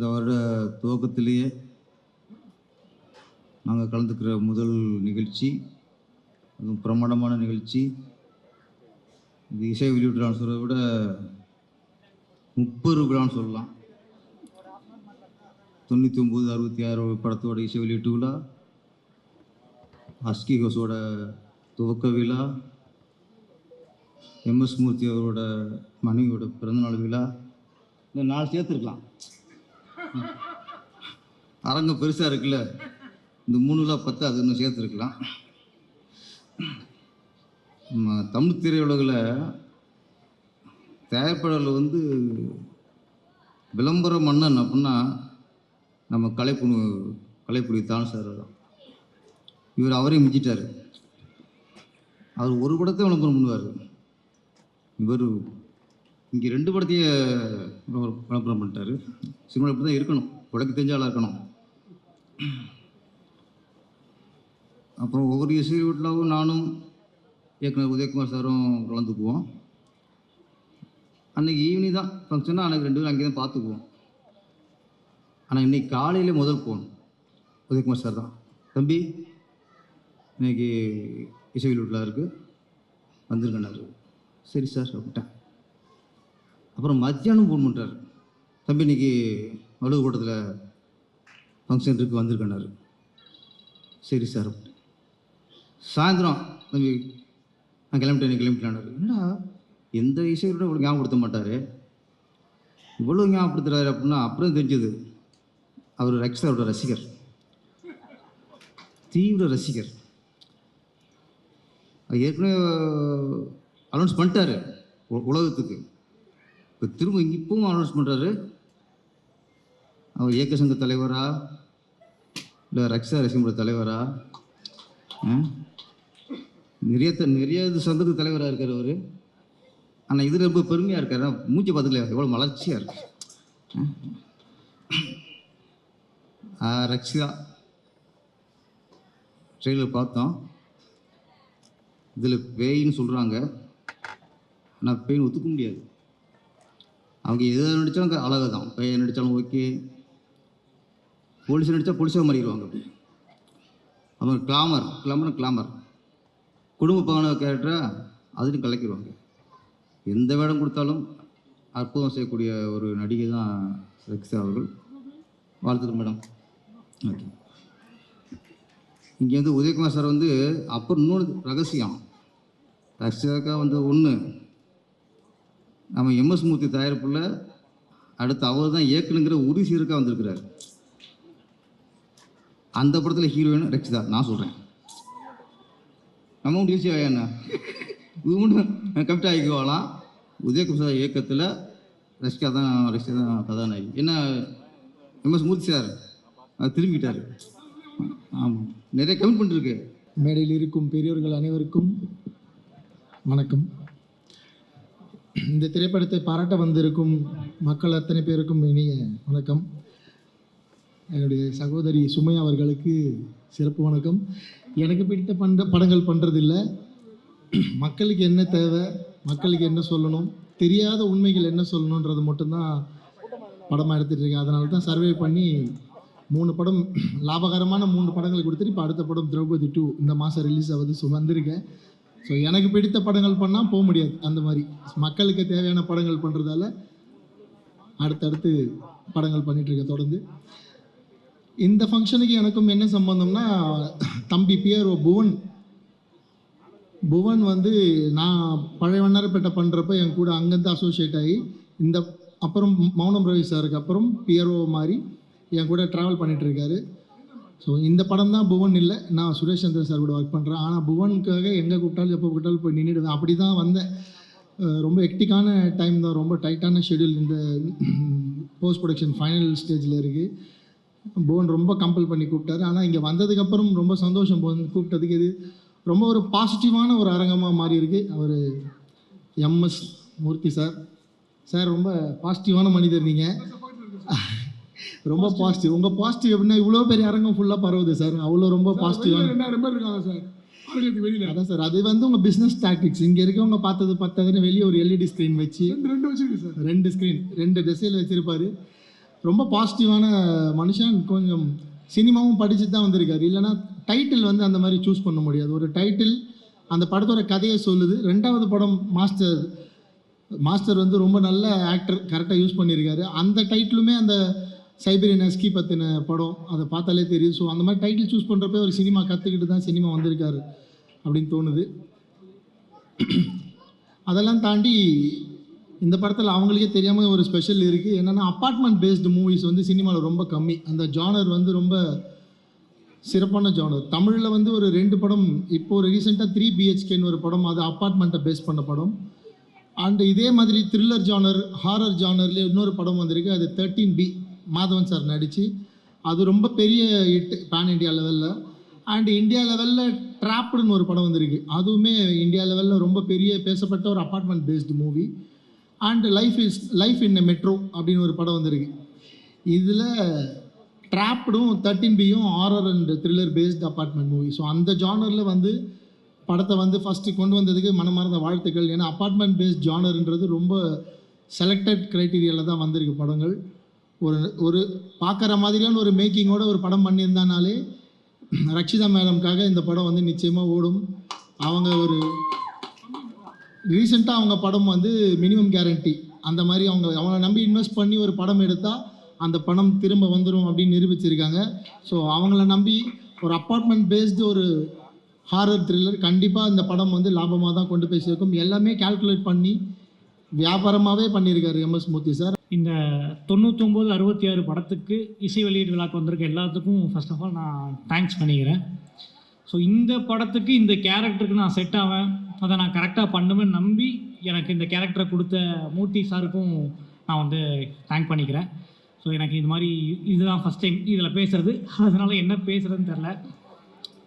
இந்த வருட துவக்கத்திலேயே நாங்கள் கலந்துக்கிற முதல் நிகழ்ச்சி அதுவும் பிரமாண்டமான நிகழ்ச்சி. இது இசை வெளியிடுறான்னு சொல்கிறத விட முப்பது விழான்னு சொல்லலாம். தொண்ணூற்றி ஒம்பது அறுபத்தி ஆறு படத்தோட இசை வெளியீட்டு விழா அஸ்கி ஹோஸோட துவக்க விழா எம்எஸ் மூர்த்தி அவரோட மனைவியோட பிறந்தநாள் விழா இந்த நாலு சேர்த்துருக்கலாம். அரங்கம் பெருசாக இருக்குல்ல? இந்த மூணுலாம் பத்து அது இன்னும் சேர்த்துருக்கலாம். நம்ம தமிழ் திரையுலகில் தயாரிப்பாளர்கள் வந்து விளம்பர மன்னன் அப்படின்னா நம்ம கலைப்புணு கலைப்புடி தான் சார் தான் இவர் அவரையும் மிஞ்சிட்டார். அவர் ஒரு படத்தை விளம்பரம் பண்ணுவார். இவர் இங்கே ரெண்டு படத்தையே விளம்பரம் பண்ணிட்டாரு. சினிமா இப்படி தான் இருக்கணும். உடக்கு தெரிஞ்ச ஆளாக இருக்கணும். அப்புறம் ஒவ்வொரு இசை வீட்டிலாவும் நானும் இயக்குனர் உதயகுமார் சாரும் கலந்துக்குவோம். அன்றைக்கி ஈவினிங் தான். ஃபங்க்ஷனாக அன்றைக்கி ரெண்டு பேரும் அங்கே தான் பார்த்துக்குவோம். ஆனால் இன்னைக்கு காலையில் முதல் போகணும் உதயகுமார் சார் தான். தம்பி இன்னைக்கு இசை வீட்டில் இருக்குது வந்திருக்கேன்னாரு. சரி சார் அப்படின்ட்டேன். அப்புறம் மத்தியானம் ஃபோன் பண்ணுறாரு தம்பி இன்னைக்கு அலுவலக கூட்டத்தில் ஃபங்க்ஷன் இருக்குது வந்திருக்கேன்னாரு. சரி சார் சாயந்தரம் தம்பி நான் கிளம்பிட்டேன் நீ கிளம்பிட்டேன்னாரு என்னடா எந்த இசையோட இவ்வளோ ஞாபகப்படுத்த மாட்டார். இவ்வளோ ஞாபகப்படுத்துறாரு அப்படின்னா அப்புறம் தெரிஞ்சது அவர் ரக்ஷாவோட ரசிகர். தீவிர ரசிகர். ஏற்கனவே uh, அனௌன்ஸ் பண்ணிட்டாரு உ- உலகத்துக்கு. இப்போ திரும்ப இப்பவும் அனௌன்ஸ் பண்ணுறாரு அவர் இயக்க சங்க தலைவரா? இல்லை ரக்ஷா ரசிமுறை தலைவரா? ஆ? நிறைய த- நிறைய இது சங்கத்துக்கு தலைவராக இருக்கார் அவர். ஆனால் இதில் ரொம்ப பெருமையாக இருக்காரு. மூச்சு பார்த்துக்கல எவ்வளோ மலர்ச்சியாக இருக்கு. ரக்ஷிதா ட்ரெயிலர் பார்த்தோம். இதில் பேயின்னு சொல்கிறாங்க ஆனால் பேயின் ஒத்துக்க முடியாது. அவங்க எதை நடித்தாலும் அழகு தான். பையன் நடித்தாலும் ஓகே. போலீஸ் நடித்தா போலீஸாக மாறிடுவாங்க அப்படி. அப்புறம் கிளாமர் கிளாமர் கிளாமர் குடும்ப பகன கேரக்டராக அதுலையும் கலக்கிடுவாங்க. எந்த வேடம் கொடுத்தாலும் அற்புதம் செய்யக்கூடிய ஒரு நடிகை தான் ரெக்ஸா அவர்கள். வாழ்த்துக்கள் மேடம். ஓகே. இங்கே வந்து உதயகுமார் சார் வந்து அப்புறம் இன்னொன்று ரகசியம். ரகசியக்காக வந்து ஒன்று நம்ம எம்எஸ் மூர்த்தி தயாரிப்பில் அடுத்து அவர் தான் இயக்குனுங்கிற உறுதி சீருக்காக வந்திருக்கிறார். அந்த படத்தில் ஹீரோயின் ரக்ஷிதா நான் சொல்கிறேன் நம்ம ஒன்று ஈஸியாக என்ன? இது மட்டும் கமிட் ஆகிக்குவாலாம் உதயகுமார் இயக்கத்தில் ரஷ்கா தான் ரஷ்கா தான் கதாநாயகி. என்ன எம்எஸ் மூர்த்தி சார்? திரும்பிட்டார் ஆமாம் நிறைய கமெண்ட் பண்ணிருக்கு. மேடையில் இருக்கும் பெரியோர்கள் அனைவருக்கும் வணக்கம். இந்த திரைப்படத்தை பாராட்ட வந்திருக்கும் மக்கள் அத்தனை பேருக்கும் இனிய வணக்கம். என்னுடைய சகோதரி சுமை அவர்களுக்கு சிறப்பு வணக்கம். எனக்கு பிடித்த பண்ட படங்கள் பண்ணுறதில்ல மக்களுக்கு என்ன தேவை மக்களுக்கு என்ன சொல்லணும் தெரியாத உண்மைகள் என்ன சொல்லணுன்றது மட்டும்தான் படமாக எடுத்துகிட்டு இருக்கேன். அதனால தான் சர்வே பண்ணி மூணு படம் லாபகரமான மூணு படங்களை கொடுத்துட்டு இப்போ அடுத்த படம் திரௌபதி டூ இந்த மாதம் ரிலீஸ் ஆகுது. ஸோ வந்திருக்கேன். ஸோ எனக்கு பிடித்த படங்கள் பண்ணால் போக முடியாது. அந்த மாதிரி. மக்களுக்கு தேவையான படங்கள் பண்ணுறதால அடுத்தடுத்து படங்கள் பண்ணிகிட்டு இருக்கேன் தொடர்ந்து. இந்த ஃபங்க்ஷனுக்கு எனக்கும் என்ன சம்பந்தம்னா தம்பி பியர் புவன் புவன் வந்து நான் பழைய வண்ணாரப்பேட்டை பண்ணுறப்ப என் கூட அங்கேருந்து அசோசியேட் ஆகி இந்த அப்புறம் மௌனம் ரவி சாருக்கு அப்புறம் பியரோ மாதிரி என் கூட ட்ராவல் பண்ணிட்டு இருக்காரு. ஸோ இந்த படம் தான் புவன் இல்லை. நான் சுரேஷ் சந்திரன் சார் கூட ஒர்க் பண்ணுறேன் ஆனால் புவனுக்காக எங்கே கூப்பிட்டாலும் எப்போ கூப்பிட்டாலும் போய் நின்றுடுவேன் அப்படி தான் வந்தேன் ரொம்ப எக்டிக்கான டைம் தான். ரொம்ப டைட்டான ஷெடியூல் இந்த போஸ்ட் ப்ரொடக்ஷன் ஃபைனல் ஸ்டேஜில் இருக்குது புவன் ரொம்ப கம்பல் பண்ணி கூப்பிட்டாரு. ஆனால் இங்கே வந்ததுக்கப்புறம் ரொம்ப சந்தோஷம் புவன் கூப்பிட்டதுக்கு இது. ரொம்ப ஒரு பாசிட்டிவான ஒரு அரங்கமாக மாறி இருக்கு அவர் எம்எஸ் மூர்த்தி சார் சார் ரொம்ப பாசிட்டிவான மனிதர் நீங்கள் ரொம்ப பாசிட்டிவ் உங்கள் பாசிட்டிவ் எப்படின்னா இவ்வளோ பெரிய அரங்கம் ஃபுல்லாக பரவுது சார். அவ்வளோ ரொம்ப பாசிட்டிவான ரெண்டாயிரம் பேர் இருக்காங்க சார். வெளியில. அதான் சார். அது வந்து உங்கள் பிஸ்னஸ் டாக்டிக்ஸ் இங்கே இருக்கவங்க பார்த்தது பார்த்ததுன்னு வெளியே ஒரு எல்இடி ஸ்க்ரீன் வச்சு ரெண்டு வச்சிருக்கு சார். ரெண்டு ஸ்க்ரீன் ரெண்டு திசையில் வச்சிருப்பாரு. ரொம்ப பாசிட்டிவான மனுஷன். கொஞ்சம் சினிமாவும் படிச்சு தான் வந்திருக்காரு. இல்லைன்னா டைட்டில் வந்து அந்த மாதிரி சூஸ் பண்ண முடியாது. ஒரு டைட்டில் அந்த படத்தோட கதையை சொல்லுது. ரெண்டாவது படம் மாஸ்டர் மாஸ்டர் வந்து ரொம்ப நல்ல ஆக்டர் கரெக்டாக யூஸ் பண்ணியிருக்காரு அந்த டைட்டிலுமே அந்த சைபீரியன் எஸ்கி பற்றின படம் அதை பார்த்தாலே தெரியும் ஸோ அந்த மாதிரி டைட்டில் சூஸ் பண்ணுறப்ப ஒரு சினிமா கற்றுக்கிட்டு தான் சினிமா வந்திருக்காரு அப்படின்னு தோணுது. அதெல்லாம் தாண்டி இந்த படத்தில் அவங்களுக்கே தெரியாமல் ஒரு ஸ்பெஷல் இருக்குது என்னென்னா அப்பார்ட்மெண்ட் பேஸ்டு மூவிஸ் வந்து சினிமாவில் ரொம்ப கம்மி. அந்த ஜானர் வந்து ரொம்ப சிறப்பான ஜானர் தமிழில் வந்து ஒரு ரெண்டு படம் இப்போ ஒரு ரீசெண்டாக த்ரீ பிஹெச்கேன்னு ஒரு படம் அது அப்பார்ட்மெண்ட்டை பேஸ் பண்ண படம். அண்ட் இதே மாதிரி த்ரில்லர் ஜானர் ஹாரர் ஜானர்லேயே இன்னொரு படம் வந்திருக்கு. அது தேர்ட்டீன் பி மாதவன் சார் நடித்து அது ரொம்ப பெரிய ஹிட் பேன் இண்டியா லெவலில் அண்ட் இந்தியா லெவலில் ட்ராப்டுன்னு ஒரு படம் வந்திருக்கு. அதுவுமே இந்தியா லெவலில் ரொம்ப பெரிய பேசப்பட்ட ஒரு apartment based movie and life is life in a metro அப்படின்னு ஒரு படம் வந்திருக்கு. இதில் ட்ராப்டும் தேர்ட்டின் பியும் horror and thriller based apartment movie so அந்த ஜானரில் வந்து படத்தை வந்து ஃபஸ்ட்டு கொண்டு வந்ததுக்கு மனமார்ந்த வாழ்த்துக்கள். ஏன்னா அப்பார்ட்மெண்ட் பேஸ்ட் ஜானர்ன்றது ரொம்ப செலக்டட் க்ரைட்டீரியாவில் தான் வந்திருக்கு படங்கள். ஒரு ஒரு பார்க்குற மாதிரியான ஒரு மேக்கிங்கோட ஒரு படம் பண்ணியிருந்தானாலே ரக்ஷிதா மேடம்காக இந்த படம் வந்து நிச்சயமாக ஓடும். அவங்க ஒரு ரீசெண்டாக அவங்க படம் வந்து மினிமம் கேரண்டி அந்த மாதிரி அவங்க அவங்கள நம்பி இன்வெஸ்ட் பண்ணி ஒரு படம் எடுத்தால் அந்த பணம் திரும்ப வந்துடும் அப்படின்னு நிரூபிச்சிருக்காங்க. ஸோ அவங்கள நம்பி ஒரு அப்பார்ட்மெண்ட் பேஸ்டு ஒரு ஹாரர் த்ரில்லர் கண்டிப்பாக இந்த படம் வந்து லாபமாக தான் கொண்டு போய் சேர்க்கும். எல்லாமே கால்குலேட் பண்ணி வியாபாரமாகவே பண்ணியிருக்காரு எம்எஸ் மூர்த்தி சார். இந்த தொண்ணூத்தொம்பது அறுபத்தி ஆறு படத்துக்கு இசை வெளியீடு விழாக்கு வந்திருக்க எல்லாத்துக்கும் ஃபர்ஸ்ட் ஆஃப் ஆல் நான் தேங்க்ஸ் பண்ணிக்கிறேன். ஸோ இந்த படத்துக்கு இந்த கேரக்டருக்கு நான் செட் ஆவேன். அதை நான் கரெக்டாக பண்ணுவேன் நம்பி எனக்கு இந்த கேரக்டரை கொடுத்த மூர்த்தி சாருக்கும் நான் வந்து தேங்க் பண்ணிக்கிறேன். ஸோ எனக்கு இது மாதிரி இதுதான் ஃபஸ்ட் டைம் இதில் பேசுகிறது அதனால் என்ன பேசுகிறதுன்னு தெரில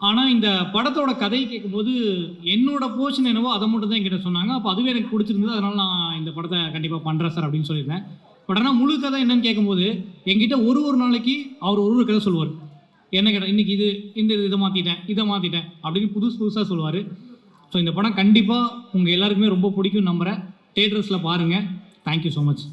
ஆனால் இந்த படத்தோட கதை கேட்கும்போது என்னோட போர்ஷன் என்னவோ அதை மட்டும் தான் என்கிட்ட சொன்னாங்க. அப்போ அதுவே எனக்கு பிடிச்சிருந்தது. அதனால் நான் இந்த படத்தை கண்டிப்பாக பண்ணுறேன் சார் அப்படின்னு சொல்லியிருந்தேன். பட் ஆனால் முழு கதை என்னன்னு கேட்கும்போது என்கிட்ட ஒரு ஒரு நாளைக்கு அவர் ஒரு ஒரு கதை சொல்லுவார். என்ன கேட்டால் இன்னைக்கு இது இந்த இது இதை மாற்றிட்டேன் இதை மாற்றிட்டேன் அப்படின்னு புதுசு புதுசாக சொல்லுவார். ஸோ இந்த படம் கண்டிப்பாக உங்கள் எல்லாருக்குமே ரொம்ப பிடிக்கும் நம்புகிறேன் தேட்டர்ஸில் பாருங்கள் தேங்க்யூ ஸோ மச்